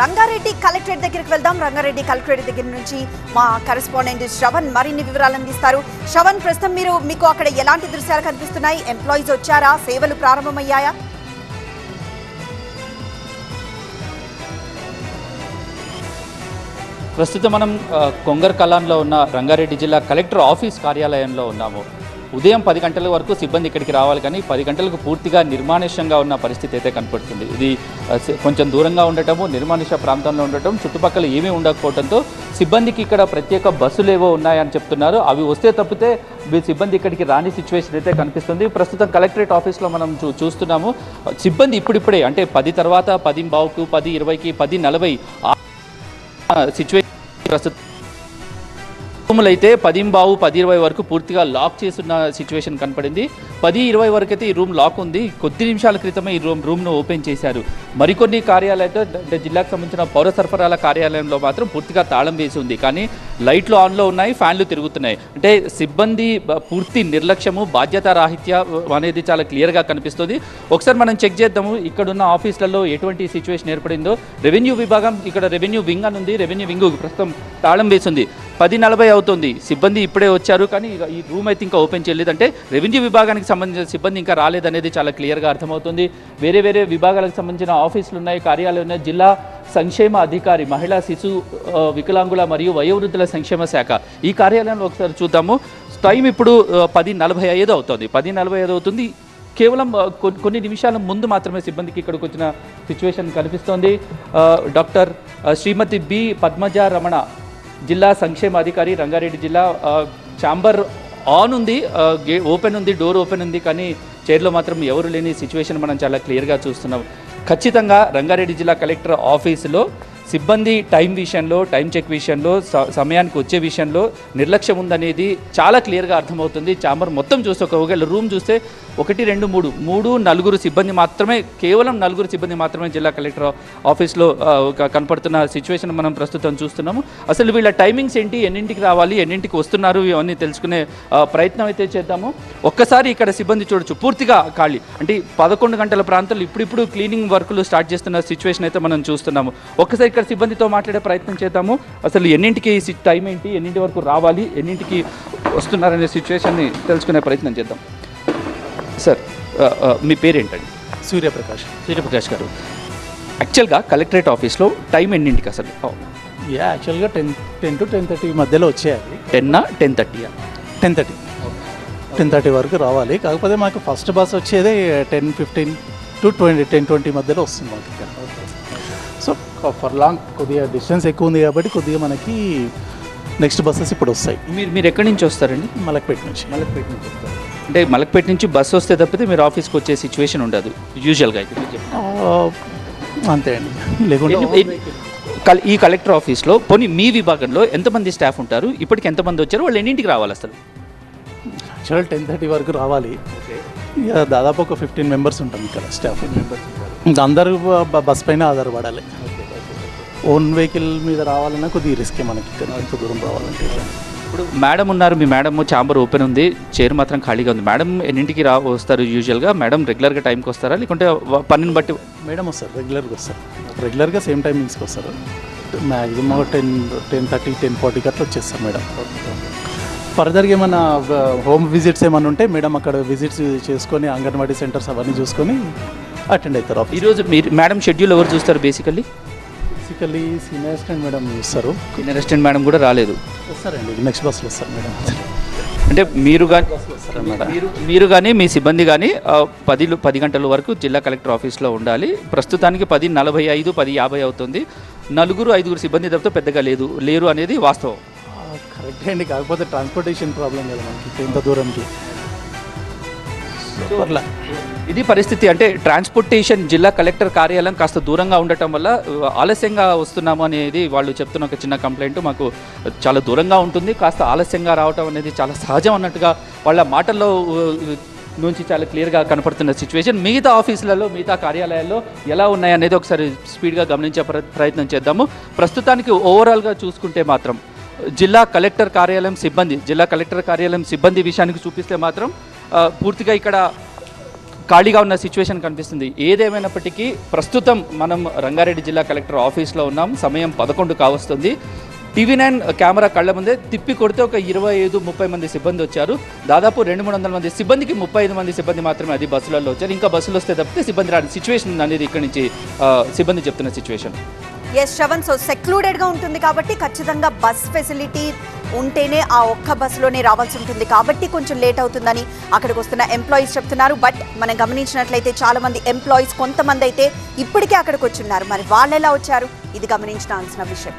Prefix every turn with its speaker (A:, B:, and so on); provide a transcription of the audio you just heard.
A: Rangareddy collectorate దగ్గరికి వెళ్దాం. Rangareddy collectorate దగ్గర నుంచి మా కరెస్పాండెంట్ శ్రవణ్ మరిన్ని వివరాలు అందిస్తారు. శ్రవణ్ ప్రస్తుతం మీరు మీకు అక్కడ ఎలాంటి దృశ్యాలు కనిపిస్తున్నాయి? ఎంప్లాయీస్ వచ్చారా? సేవలు ప్రారంభమయ్యాయా?
B: ప్రస్తుతం మనం కొంగర్ కలాన్లో ఉన్న రంగారెడ్డి జిల్లా కలెక్టర్ ఆఫీస్ కార్యాలయంలో ఉన్నాము. ఉదయం పది గంటల వరకు సిబ్బంది ఇక్కడికి రావాలి కానీ పది గంటలకు పూర్తిగా నిర్మానుష్యంగా ఉన్న పరిస్థితి అయితే కనపడుతుంది. ఇది కొంచెం దూరంగా ఉండటము నిర్మానుష్య ప్రాంతంలో ఉండటం చుట్టుపక్కల ఏమీ ఉండకపోవడంతో సిబ్బందికి ఇక్కడ ప్రత్యేక బస్సులు ఏవో ఉన్నాయని చెప్తున్నారు. అవి వస్తే తప్పితే మీ సిబ్బంది ఇక్కడికి రాని సిచ్యువేషన్ అయితే కనిపిస్తుంది. ప్రస్తుతం కలెక్టరేట్ ఆఫీస్లో మనం చూ చూస్తున్నాము. సిబ్బంది ఇప్పుడిప్పుడే అంటే పది తర్వాత పది బావుకు పది ఇరవైకి పది నలభై సిచ్యువేషన్ ప్రస్తుతం రూములు అయితే పదింబావు పది ఇరవై వరకు పూర్తిగా లాక్ చేస్తున్న సిచ్యువేషన్ కనపడింది. పది ఇరవై వరకు అయితే ఈ రూమ్ లాక్ ఉంది. కొద్ది నిమిషాల క్రితమే ఈ రూమ్ రూమ్ను ఓపెన్ చేశారు. మరికొన్ని కార్యాలయాలతో అంటే జిల్లాకు సంబంధించిన పౌర సరఫరాల కార్యాలయంలో మాత్రం పూర్తిగా తాళం వేసి ఉంది. కానీ లైట్లు ఆన్లో ఉన్నాయి ఫ్యాన్లు తిరుగుతున్నాయి. అంటే సిబ్బంది పూర్తి నిర్లక్ష్యము బాధ్యత రాహిత్యం అనేది చాలా క్లియర్గా కనిపిస్తుంది. ఒకసారి మనం చెక్ చేద్దాము ఇక్కడున్న ఆఫీసులలో ఎటువంటి సిచ్యువేషన్ ఏర్పడిందో. రెవెన్యూ విభాగం ఇక్కడ రెవెన్యూ వింగ్ అని ఉంది. రెవెన్యూ వింగ్ ప్రస్తుతం తాళం వేసింది పది నలభై అవుతుంది. సిబ్బంది ఇప్పుడే వచ్చారు కానీ ఈ రూమ్ అయితే ఇంకా ఓపెన్ చేయలేదు. అంటే రెవెన్యూ విభాగానికి సంబంధించిన సిబ్బంది ఇంకా రాలేదనేది చాలా క్లియర్గా అర్థమవుతుంది. వేరే వేరే విభాగాలకు సంబంధించిన ఆఫీసులు ఉన్నాయి కార్యాలయం ఉన్నాయి. జిల్లా సంక్షేమ అధికారి మహిళా శిశు వికలాంగుల మరియు వయోవృద్ధుల సంక్షేమ శాఖ. ఈ కార్యాలయంలో ఒకసారి చూద్దాము. టైం ఇప్పుడు పది నలభై ఐదు అవుతుంది. పది నలభై ఐదు అవుతుంది. కేవలం కొన్ని నిమిషాల ముందు మాత్రమే సిబ్బందికి ఇక్కడికి వచ్చిన సిచ్యువేషన్ కనిపిస్తోంది. డాక్టర్ శ్రీమతి బి పద్మజ రమణ జిల్లా సంక్షేమ అధికారి రంగారెడ్డి జిల్లా ఛాంబర్ ఆన్ ఉంది గే ఓపెన్ ఉంది డోర్ ఓపెన్ ఉంది కానీ చైర్లో మాత్రం ఎవరు లేని సిచ్యువేషన్ మనం చాలా క్లియర్గా చూస్తున్నాం. ఖచ్చితంగా రంగారెడ్డి జిల్లా కలెక్టర్ ఆఫీసులో సిబ్బంది టైం విషయంలో టైం చెక్ విషయంలో సమయానికి వచ్చే విషయంలో నిర్లక్ష్యం ఉందనేది చాలా క్లియర్గా అర్థమవుతుంది. చాంబర్ మొత్తం చూస్తే ఒక ఒకవేళ రూమ్ చూస్తే ఒకటి రెండు మూడు. మూడు నలుగురు సిబ్బంది మాత్రమే కేవలం నలుగురు సిబ్బంది మాత్రమే జిల్లా కలెక్టర్ ఆఫీస్లో ఒక కనపడుతున్న సిచ్యువేషన్ మనం ప్రస్తుతం చూస్తున్నాము. అసలు వీళ్ళ టైమింగ్స్ ఏంటి? ఎన్నింటికి రావాలి? ఎన్నింటికి వస్తున్నారు? ఇవన్నీ తెలుసుకునే ప్రయత్నం అయితే చేద్దాము. ఒక్కసారి ఇక్కడ సిబ్బంది చూడొచ్చు. పూర్తిగా ఖాళీ. అంటే పదకొండు గంటల ప్రాంతాలు ఇప్పుడిప్పుడు క్లీనింగ్ వర్కులు స్టార్ట్ చేస్తున్న సిచ్యువేషన్ అయితే మనం చూస్తున్నాము. ఒక్కసారి ఇక్కడ సిబ్బందితో మాట్లాడే ప్రయత్నం చేద్దాము. అసలు ఎన్నింటికి టైం ఏంటి? ఎన్నింటి వరకు రావాలి? ఎన్నింటికి వస్తున్నారనే సిచ్యువేషన్ని తెలుసుకునే ప్రయత్నం చేద్దాం. సార్ మీ పేరేంటండి?
C: సూర్యప్రకాష్.
B: సూర్యప్రకాష్ గారు. యాక్చువల్గా కలెక్టరేట్ ఆఫీస్లో టైం ఎన్నింటికి అసలు?
C: యా యాక్చువల్గా ten ten to ten thirty మధ్యలో వచ్చేయాలి.
B: టెన్నా టెన్ థర్టీయా
C: టెన్ థర్టీ. టెన్ థర్టీ వరకు రావాలి. కాకపోతే మాకు ఫస్ట్ బస్ వచ్చేది ten fifteen to twenty ten twenty మధ్యలో వస్తుంది మాకు. ఇక్కడ సో ఫర్ లాంగ్ కొద్దిగా డిస్టెన్స్ ఎక్కువ ఉంది కాబట్టి కొద్దిగా మనకి నెక్స్ట్ బస్సెస్ ఇప్పుడు వస్తాయి.
B: మీరు మీరు ఎక్కడి నుంచి వస్తారండి?
C: మలక్పేట నుంచి.
B: మలక్పేట నుంచి వస్తారు. అంటే మలక్పేట నుంచి బస్సు వస్తే తప్పితే మీరు ఆఫీస్కి వచ్చే సిచ్యువేషన్ ఉండదు యూజువల్గా అయితే మీరు చెప్పండి.
C: ఆ, అంతే అండి.
B: ఎన్ని- కల్- ఈ కలెక్టర్ ఆఫీస్లో పోనీ మీ విభాగంలో ఎంతమంది స్టాఫ్ ఉంటారు? ఇప్పటికి ఎంతమంది వచ్చారు? వాళ్ళు ఎన్నింటికి రావాలి అసలు?
C: యాక్చువల్ టెన్ థర్టీ వరకు రావాలి. ఇక దాదాపు ఒక ఫిఫ్టీన్ మెంబర్స్ ఉంటాం ఇక్కడ స్టాఫ్. ఇంకా అందరూ బ- బస్ పైన ఆధారపడాలి. ఓన్ వెహికల్ మీద రావాలన్నా కొద్దిగా రిస్కే మనకి. ఇక్కడ ఇంత దూరం రావాలంటే
B: ఇప్పుడు మేడం ఉన్నారు మీ మేడం ఛాంబర్ ఓపెన్ ఉంది చైర్ మాత్రం ఖాళీగా ఉంది. మేడం ఎన్నింటికి రా వస్తారు యూజువల్గా మేడం రెగ్యులర్గా టైంకి వస్తారా? లేకుంటే పనిని బట్టి
C: మేడం వస్తారు రెగ్యులర్గా వస్తారు. రెగ్యులర్గా సేమ్ టైమింగ్స్కి వస్తారు. Maximum ten ten thirty ten ఫార్టీకి అట్లా వచ్చేస్తారు మేడం. ఫర్దర్గా ఏమైనా హోమ్ విజిట్స్ ఏమైనా ఉంటే మేడం అక్కడ విజిట్స్ చేసుకొని అంగన్వాడీ సెంటర్స్ అవన్నీ చూసుకొని అటెండ్ అవుతారు
B: ఈరోజు మీరు మేడం షెడ్యూల్ ఎవరు చూస్తారు basically?
C: Basically senior assistant madam చూస్తారు.
B: అసిస్టెంట్ మేడం కూడా రాలేదు.
C: వస్తారండి నెక్స్ట్ బస్లో వస్తారు మేడం
B: అంటే మీరు కానీ మీరు మీరు కానీ మీ సిబ్బంది కానీ పది పది గంటల వరకు జిల్లా కలెక్టర్ ఆఫీస్లో ఉండాలి. ప్రస్తుతానికి పది నలభై ఐదు పది యాభై అవుతుంది. నలుగురు ఐదుగురు సిబ్బంది తప్పితే పెద్దగా లేదు. లేరు అనేది వాస్తవం.
C: కరెక్ట్ అండి. కాకపోతే ట్రాన్స్పోర్టేషన్ ప్రాబ్లం కదా మనకి ఇంత దూరంకి. అట్లా
B: ఇది పరిస్థితి. అంటే ట్రాన్స్పోర్టేషన్ జిల్లా కలెక్టర్ కార్యాలయం కాస్త దూరంగా ఉండటం వల్ల ఆలస్యంగా వస్తున్నాము అనేది వాళ్ళు చెప్తున్న ఒక చిన్న కంప్లైంట్. మాకు చాలా దూరంగా ఉంటుంది. కాస్త ఆలస్యంగా రావటం అనేది చాలా సహజం అన్నట్టుగా వాళ్ళ మాటల్లో నుంచి చాలా క్లియర్గా కనపడుతున్న సిచ్యువేషన్. మిగతా ఆఫీసులలో మిగతా కార్యాలయాల్లో ఎలా ఉన్నాయనేది ఒకసారి స్పీడ్గా గమనించే ప్ర- ప్రయత్నం చేద్దాము. ప్రస్తుతానికి ఓవరాల్గా చూసుకుంటే మాత్రం జిల్లా కలెక్టర్ కార్యాలయం సిబ్బంది జిల్లా కలెక్టర్ కార్యాలయం సిబ్బంది విషయానికి చూపిస్తే మాత్రం పూర్తిగా ఇక్కడ ఖాళీగా ఉన్న సిచ్యువేషన్ కనిపిస్తుంది. ఏదేమైనప్పటికీ ప్రస్తుతం మనం రంగారెడ్డి జిల్లా కలెక్టర్ ఆఫీస్లో ఉన్నాం. సమయం పదకొండు కావస్తుంది. టీవీ నైన్ కెమెరా కళ్ళ ముందే తిప్పి కొడితే ఒక ఇరవై ఐదు ముప్పై మంది సిబ్బంది వచ్చారు. దాదాపు రెండు మూడు వందల మంది సిబ్బందికి ముప్పై ఐదు మంది సిబ్బంది మాత్రమే అది బస్సులలో వచ్చారు. ఇంకా బస్సులు వస్తే తప్పితే సిబ్బంది రాని సిచ్యువేషన్ అనేది ఇక్కడి నుంచి సిబ్బంది చెప్తున్న సిచ్యువేషన్
A: ఎస్ శ్రవణ్ సో సెక్లూడెడ్గా ఉంటుంది కాబట్టి ఖచ్చితంగా బస్ ఫెసిలిటీ ఉంటేనే ఆ ఒక్క బస్సులోనే రావాల్సి ఉంటుంది. కాబట్టి కొంచెం లేట్ అవుతుందని అక్కడికి వస్తున్న ఎంప్లాయీస్ చెప్తున్నారు. బట్ మనం గమనించినట్లయితే చాలా మంది ఎంప్లాయీస్ కొంతమంది అయితే ఇప్పటికే అక్కడికి వచ్చున్నారు మరి వాళ్ళు ఎలా వచ్చారు? ఇది గమనించాల్సిన విషయం